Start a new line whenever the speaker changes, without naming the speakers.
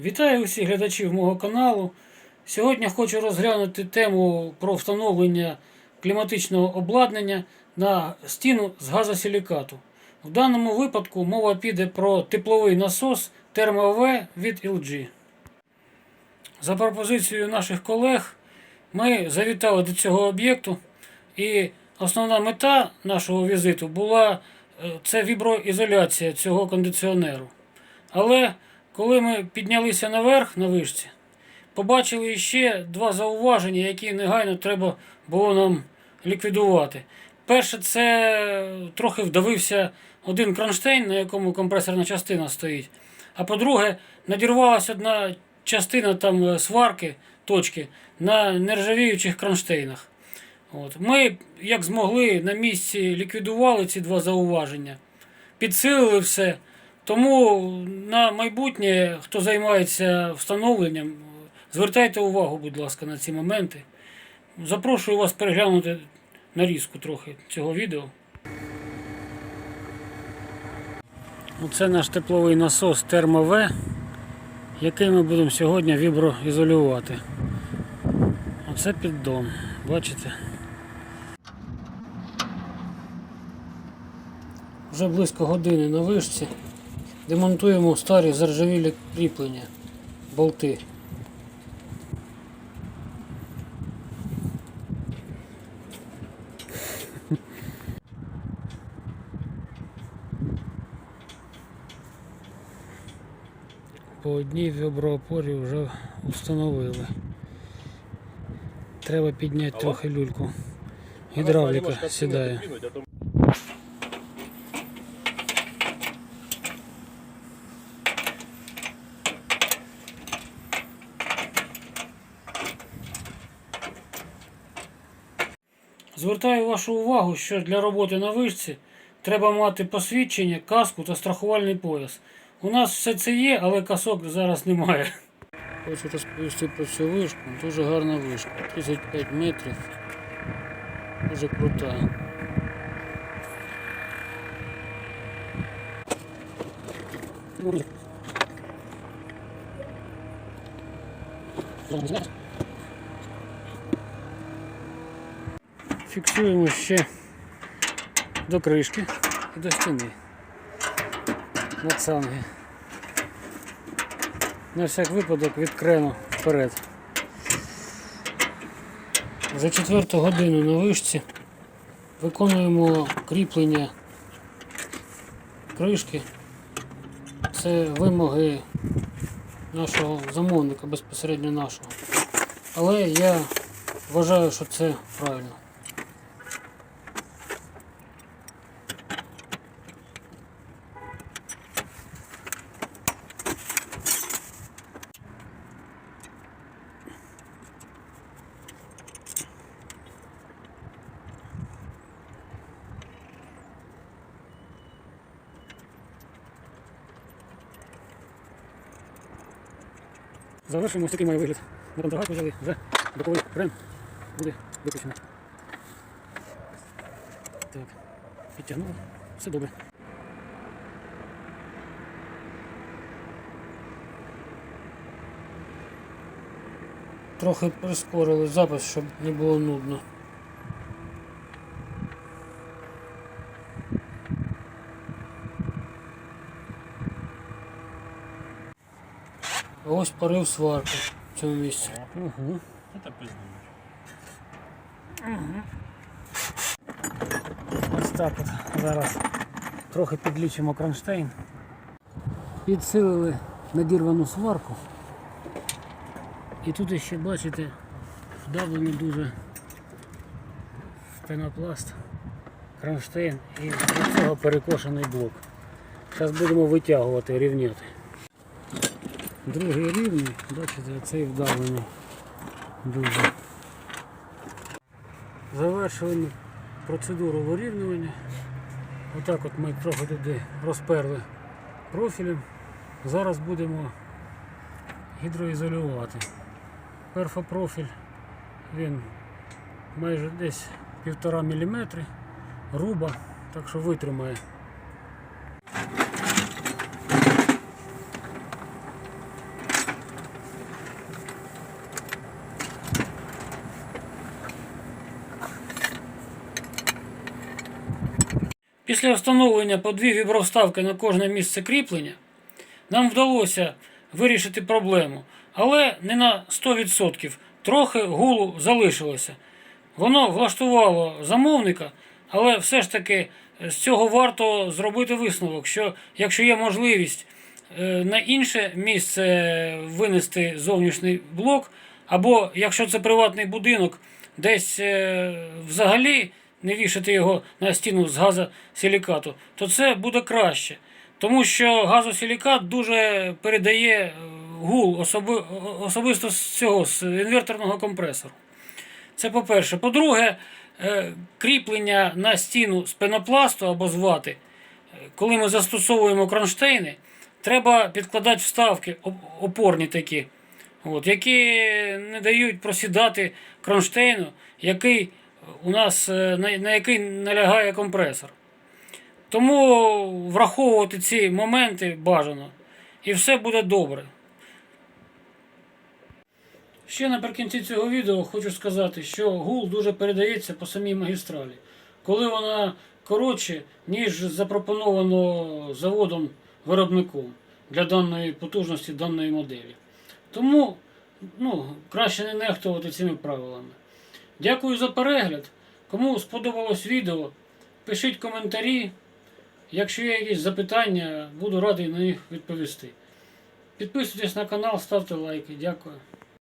Вітаю усіх глядачів мого каналу. Сьогодні хочу розглянути тему про встановлення кліматичного обладнання на стіну з газосилікату. В даному випадку мова піде про тепловий насос ThermoV від LG. За пропозицією наших колег ми завітали до цього об'єкту, і основна мета нашого візиту була е, це віброізоляція цього кондиціонеру. Але коли ми піднялися наверх на вишці, побачили ще два зауваження, які негайно треба було нам ліквідувати. Перше, це трохи вдавився один кронштейн, на якому компресорна частина стоїть. А по-друге, надірвалася одна частина там сварки, точки на нержавіючих кронштейнах. От. Ми, як змогли, на місці ліквідували ці два зауваження, підсилили все. Тому на майбутнє, хто займається встановленням, звертайте увагу, будь ласка, на ці моменти. Запрошую вас переглянути нарізку трохи цього відео. Оце наш тепловий насос термове, який ми будемо сьогодні віброізолювати. Оце піддон, бачите? Вже близько години на вишці. Демонтуємо старі заржавілі кріплення, болти. По одній віброопорі вже встановили. Треба підняти трохи люльку. Гідравліка сідає. Звертаю вашу увагу, що для роботи на вишці треба мати посвідчення, каску та страхувальний пояс. У нас все це є, але касок зараз немає. Хочу розповісти про цю вишку. Дуже гарна вишка. 35 метрів. Дуже крута. Фіксуємо ще до кришки і до стіни. На цанги. На всяк випадок від вперед. За четверту годину на вишці виконуємо кріплення кришки. Це вимоги нашого замовника, безпосередньо нашого. Але я вважаю, що це правильно. Завершуємо ось такий має вигляд. На контрагах взяли вже боковий крем буде виключено. Так, підтягнули. Все добре. Трохи прискорили запис, щоб не було нудно. Порив сварки в цьому місці. Угу.
Это пизду.
Ось так от зараз трохи підлічимо кронштейн. Підсилили надірвану сварку. І тут ще бачите вдавлений дуже в пенопласт кронштейн і від цього перекошений блок. Зараз будемо витягувати, рівняти. Другий рівний, бачите, цей вдавлений дуже. Завершуємо процедуру вирівнювання. Отак от ми трохи туди розперли профілем. Зараз будемо гідроізолювати. Перфопрофіль він майже десь півтора міліметри, руба, так що витримає. Після встановлення по дві вібровставки на кожне місце кріплення нам вдалося вирішити проблему, але не на 100%. Трохи гулу залишилося. Воно влаштувало замовника, але все ж таки з цього варто зробити висновок, що якщо є можливість е, на інше місце винести зовнішній блок, або якщо це приватний будинок, десь е, взагалі не вішати його на стіну з газосилікату, то це буде краще. Тому що газосилікат дуже передає е, гул особи, особисто з цього з інверторного компресору. Це по-перше. По-друге, е, кріплення на стіну з пенопласту або з вати, е, коли ми застосовуємо кронштейни, треба підкладати вставки опорні такі, от, які не дають просідати кронштейну, який у нас, е, на, на який налягає компресор. Тому враховувати ці моменти бажано, і все буде добре. Ще наприкінці цього відео хочу сказати, що гул дуже передається по самій магістралі. Коли вона коротше, ніж запропоновано заводом виробником для даної потужності даної моделі. Тому ну, краще не нехтувати цими правилами. Дякую за перегляд. Кому сподобалось відео, пишіть коментарі. Якщо є якісь запитання, буду радий на них відповісти. Підписуйтесь на канал, ставте лайки. Дякую.